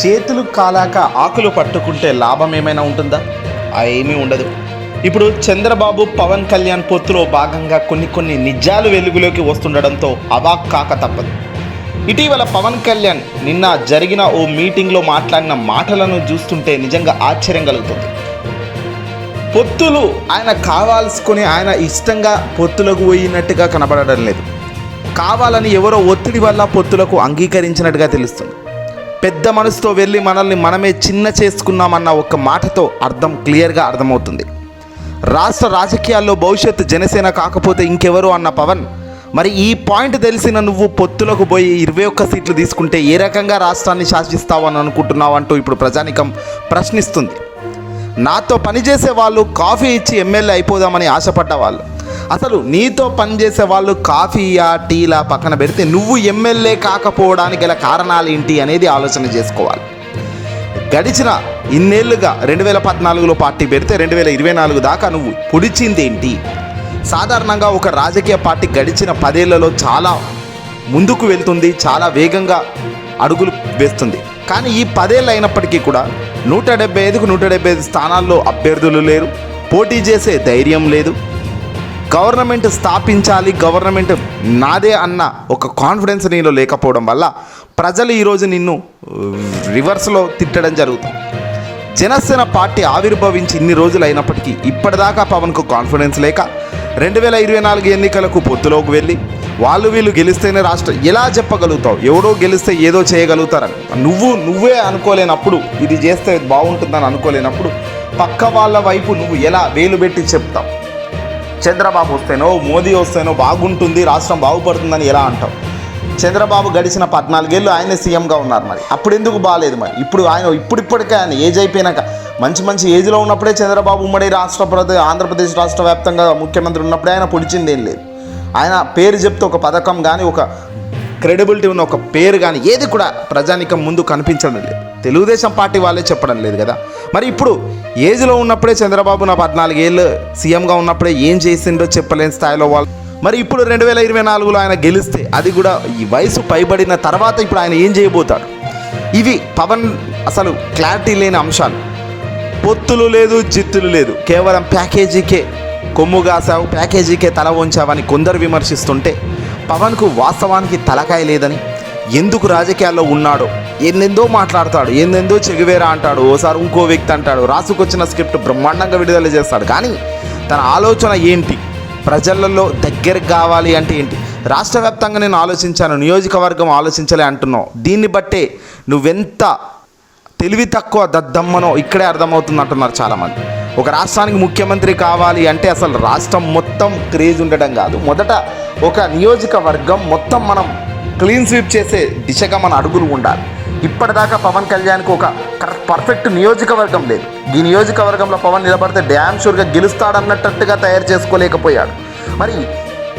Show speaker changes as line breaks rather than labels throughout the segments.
చేతులు కాలాక ఆకులు పట్టుకుంటే లాభం ఏమైనా ఉంటుందా? ఏమీ ఉండదు. ఇప్పుడు చంద్రబాబు పవన్ కళ్యాణ్ పొత్తులో భాగంగా కొన్ని కొన్ని నిజాలు వెలుగులోకి వస్తుండడంతో అవాక్ కాక తప్పదు. ఇటీవల పవన్ కళ్యాణ్ నిన్న జరిగిన ఓ మీటింగ్లో మాట్లాడిన మాటలను చూస్తుంటే నిజంగా ఆశ్చర్యం కలుగుతుంది. పొత్తులు ఆయన కావాల్సుకొని ఆయన ఇష్టంగా పొత్తులకు పోయినట్టుగా కనబడడం లేదు. కావాలని ఎవరో ఒత్తిడి వల్ల పొత్తులకు అంగీకరించినట్టుగా తెలుస్తుంది. పెద్ద మనసుతో వెళ్ళి మనల్ని మనమే చిన్న చేసుకున్నామన్న ఒక మాటతో అర్థం క్లియర్గా అర్థమవుతుంది. రాష్ట్ర రాజకీయాల్లో భవిష్యత్తు జనసేన కాకపోతే ఇంకెవరు అన్న పవన్ మరి ఈ పాయింట్ తెలిసిన నువ్వు పొత్తులకు పోయి ఇరవై ఒక్క సీట్లు తీసుకుంటే ఏ రకంగా రాష్ట్రాన్ని శాసిస్తావు అని అనుకుంటున్నావు అంటూ ఇప్పుడు ప్రజానికం ప్రశ్నిస్తుంది. నాతో పనిచేసే వాళ్ళు కాఫీ ఇచ్చి ఎమ్మెల్యే అయిపోదామని ఆశపడ్డ వాళ్ళు. అసలు నీతో పనిచేసే వాళ్ళు కాఫీయా టీలా పక్కన పెడితే నువ్వు ఎమ్మెల్యే కాకపోవడానికి గల కారణాలు ఏంటి అనేది ఆలోచన చేసుకోవాలి. గడిచిన ఇన్నేళ్ళుగా రెండు వేల పద్నాలుగులో పార్టీ పెడితే రెండు వేల ఇరవై నాలుగు దాకా నువ్వు పొడిచింది ఏంటి? సాధారణంగా ఒక రాజకీయ పార్టీ గడిచిన పదేళ్ళలో చాలా ముందుకు వెళ్తుంది చాలా వేగంగా అడుగులు వేస్తుంది. కానీ ఈ పదేళ్ళు అయినప్పటికీ కూడా నూట డెబ్బై ఐదుకు నూట డెబ్బై ఐదు స్థానాల్లో అభ్యర్థులు లేరు పోటీ చేసే ధైర్యం లేదు గవర్నమెంట్ స్థాపించాలి గవర్నమెంట్ నాదే అన్న ఒక కాన్ఫిడెన్స్ నీలో లేకపోవడం వల్ల ప్రజలు ఈరోజు నిన్ను రివర్స్లో తిట్టడం జరుగుతుంది. జనసేన పార్టీ ఆవిర్భవించి ఇన్ని రోజులు అయినప్పటికీ ఇప్పటిదాకా పవన్కు కాన్ఫిడెన్స్ లేక రెండు వేల ఇరవై నాలుగు ఎన్నికలకు పొత్తులోకి వెళ్ళి వాళ్ళు వీళ్ళు గెలిస్తేనే రాష్ట్రం. ఎలా చెప్పగలుగుతావు? ఎవడో గెలిస్తే ఏదో చేయగలుగుతారని. నువ్వు నువ్వే అనుకోలేనప్పుడు ఇది చేస్తే బాగుంటుందని అనుకోలేనప్పుడు పక్క వాళ్ళ వైపు నువ్వు ఎలా వేలు పెట్టి చెప్తావు? చంద్రబాబు వస్తేనో మోదీ వస్తేనో బాగుంటుంది రాష్ట్రం బాగుపడుతుందని ఎలా అంటావు? చంద్రబాబు గడిచిన పద్నాలుగేళ్ళు ఆయనే సీఎంగా ఉన్నారు మరి. అప్పుడు ఎందుకు బాగాలేదు మరి? ఇప్పుడు ఆయన ఇప్పుడిప్పటికే ఆయన ఏజ్ అయిపోయినాక మంచి మంచి ఏజ్లో ఉన్నప్పుడే చంద్రబాబు ఉమ్మడి రాష్ట్రప్రతి ఆంధ్రప్రదేశ్ రాష్ట్ర వ్యాప్తంగా ముఖ్యమంత్రి ఉన్నప్పుడే ఆయన పొడిచింది ఏం లేదు. ఆయన పేరు చెప్తే ఒక పథకం కానీ ఒక క్రెడిబిలిటీ ఉన్న ఒక పేరు కానీ ఏది కూడా ప్రజానికం ముందు కనిపించడం లేదు. తెలుగుదేశం పార్టీ వాళ్ళే చెప్పడం లేదు కదా. మరి ఇప్పుడు ఏజ్లో ఉన్నప్పుడే చంద్రబాబు నా పద్నాలుగేళ్ళు సీఎంగా ఉన్నప్పుడే ఏం చేసిండో చెప్పలేని స్థాయిలో వాళ్ళు. మరి ఇప్పుడు రెండు వేల ఇరవై నాలుగులో ఆయన గెలిస్తే అది కూడా ఈ వయసు పైబడిన తర్వాత ఇప్పుడు ఆయన ఏం చేయబోతాడు? ఇవి పవన్ అసలు క్లారిటీ లేని అంశాలు. పొత్తులు లేదు జిత్తులు లేదు. కేవలం ప్యాకేజీకే కొమ్ము కాసావు ప్యాకేజీకే తల వంచావని కొందరు విమర్శిస్తుంటే పవన్కు వాస్తవానికి తలకాయ లేదని ఎందుకు రాజకీయాల్లో ఉన్నాడో ఎన్నెందో మాట్లాడతాడు ఎన్నెందో చెగువేరా అంటాడు ఓసారి ఇంకో వ్యక్తి అంటాడు రాసుకొచ్చిన స్క్రిప్ట్ బ్రహ్మాండంగా విడుదల చేస్తాడు. కానీ తన ఆలోచన ఏంటి? ప్రజలలో దగ్గరకు కావాలి అంటే ఏంటి? రాష్ట్ర వ్యాప్తంగా నేను ఆలోచించాను నియోజకవర్గం ఆలోచించలే అంటున్నావు. దీన్ని బట్టే నువ్వెంత తెలివి తక్కువ దద్దమ్మనో ఇక్కడే అర్థమవుతుంది అంటున్నారు చాలామంది. ఒక రాష్ట్రానికి ముఖ్యమంత్రి కావాలి అంటే అసలు రాష్ట్రం మొత్తం క్రేజ్ ఉండడం కాదు. మొదట ఒక నియోజకవర్గం మొత్తం మనం క్లీన్ స్వీప్ చేసే దిశగా మన అడుగులు ఉండాలి. ఇప్పటిదాకా పవన్ కళ్యాణ్కి ఒక పర్ఫెక్ట్ నియోజకవర్గం లేదు. ఈ నియోజకవర్గంలో పవన్ నిలబడితే డ్యామ్ షూర్గా గెలుస్తాడన్నట్టుగా తయారు చేసుకోలేకపోయాడు. మరి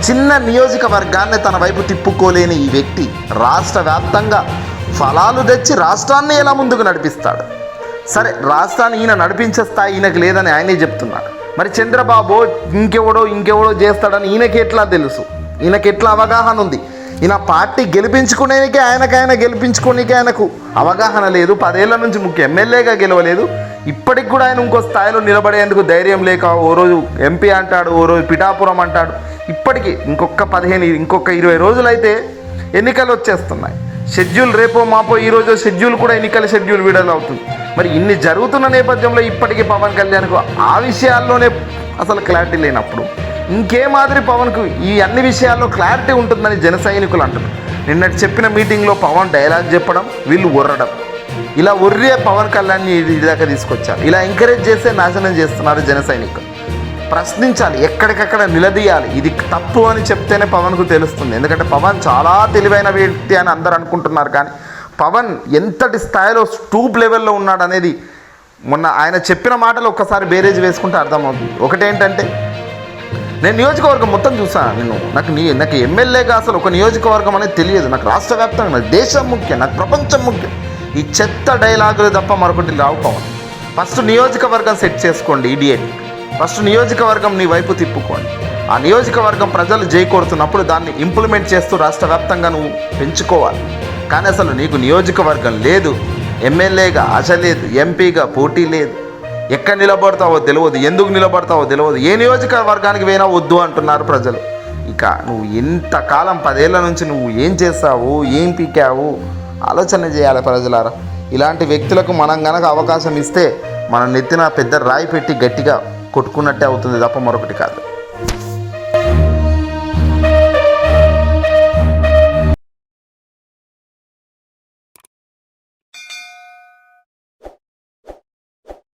చిన్న నియోజకవర్గాన్ని తన వైపు తిప్పుకోలేని ఈ వ్యక్తి రాష్ట్ర వ్యాప్తంగా ఫలాలు తెచ్చి రాష్ట్రాన్ని ఎలా ముందుకు నడిపిస్తాడు? సరే రాష్ట్రాన్ని ఈయన నడిపించే స్థాయి ఈయనకు లేదని ఆయనే చెప్తున్నాడు. మరి చంద్రబాబు ఇంకెవడో ఇంకెవడో చేస్తాడని ఈయనకి ఎట్లా తెలుసు? ఈయనకి ఎట్లా అవగాహన ఉంది? ఈయన పార్టీ గెలిపించుకునేకే ఆయనకు ఆయన గెలిపించుకోనికే ఆయనకు అవగాహన లేదు. పదేళ్ళ నుంచి ముఖ్య ఎమ్మెల్యేగా గెలవలేదు. ఇప్పటికి కూడా ఆయన ఇంకో స్థాయిలో నిలబడేందుకు ధైర్యం లేక ఓ రోజు ఎంపీ అంటాడు ఓ రోజు పిఠాపురం అంటాడు. ఇప్పటికి ఇంకొక పదిహేను ఇంకొక ఇరవై రోజులైతే ఎన్నికలు వచ్చేస్తున్నాయి. షెడ్యూల్ రేపో మాపో ఈ రోజు షెడ్యూల్ కూడా ఎన్నికల షెడ్యూల్ విడుదల అవుతుంది. మరి ఇన్ని జరుగుతున్న నేపథ్యంలో ఇప్పటికీ పవన్ కళ్యాణ్కు ఆ విషయాల్లోనే అసలు క్లారిటీ లేనప్పుడు ఇంకే మాదిరి పవన్కు ఈ అన్ని విషయాల్లో క్లారిటీ ఉంటుందని జన సైనికులు అంటున్నారు. నిన్నటి చెప్పిన మీటింగ్లో పవన్ డైలాగ్ చెప్పడం వీళ్ళు ఉర్రడం ఇలా ఉర్రే పవన్ కళ్యాణ్ని ఇది దాకా తీసుకొచ్చారు. ఇలా ఎంకరేజ్ చేస్తే నాశనం చేస్తున్నారు జన సైనికులు. ప్రశ్నించాలి ఎక్కడికక్కడ నిలదీయాలి. ఇది తప్పు అని చెప్తేనే పవన్కు తెలుస్తుంది. ఎందుకంటే పవన్ చాలా తెలివైన వ్యక్తి అని అందరు అనుకుంటున్నారు కానీ పవన్ ఎంతటి స్థాయిలో స్టూప్ లెవెల్లో ఉన్నాడు అనేది మొన్న ఆయన చెప్పిన మాటలు ఒక్కసారి బేరేజ్ వేసుకుంటే అర్థమవుతుంది. ఒకటేంటంటే నేను నియోజకవర్గం మొత్తం చూసాను నేను. నాకు నీ నాకు ఎమ్మెల్యేగా అసలు ఒక నియోజకవర్గం అనేది తెలియదు. నాకు రాష్ట్ర వ్యాప్తంగా నాకు దేశం ముఖ్యం నాకు ప్రపంచం ముఖ్యం. ఈ చెత్త డైలాగులు తప్ప మరొకటి రావు పవన్. ఫస్ట్ నియోజకవర్గం సెట్ చేసుకోండి ఇడియట్ ఫస్ట్ నియోజకవర్గం నీ వైపు తిప్పుకోండి. ఆ నియోజకవర్గం ప్రజలు జైకోరుతున్నప్పుడు దాన్ని ఇంప్లిమెంట్ చేస్తూ రాష్ట్ర వ్యాప్తంగా నువ్వు పెంచుకోవాలి. కానీ అసలు నీకు నియోజకవర్గం లేదు. ఎమ్మెల్యేగా ఆశ లేదు ఎంపీగా పోటీ లేదు. ఎక్కడ నిలబడతావో తెలియదు ఎందుకు నిలబడతావో తెలియదు ఏ నియోజకవర్గానికి పోయినా వద్దు అంటున్నారు ప్రజలు. ఇక నువ్వు ఇంతకాలం పదేళ్ళ నుంచి నువ్వు ఏం చేస్తావు ఏం పీకావు? ఆలోచన చేయాలి ప్రజలారా. ఇలాంటి వ్యక్తులకు మనం గనక అవకాశం ఇస్తే మనం నెత్తిన పెద్ద రాయి పెట్టి గట్టిగా కొట్టుకున్నట్టే అవుతుంది తప్ప మరొకటి కాదు.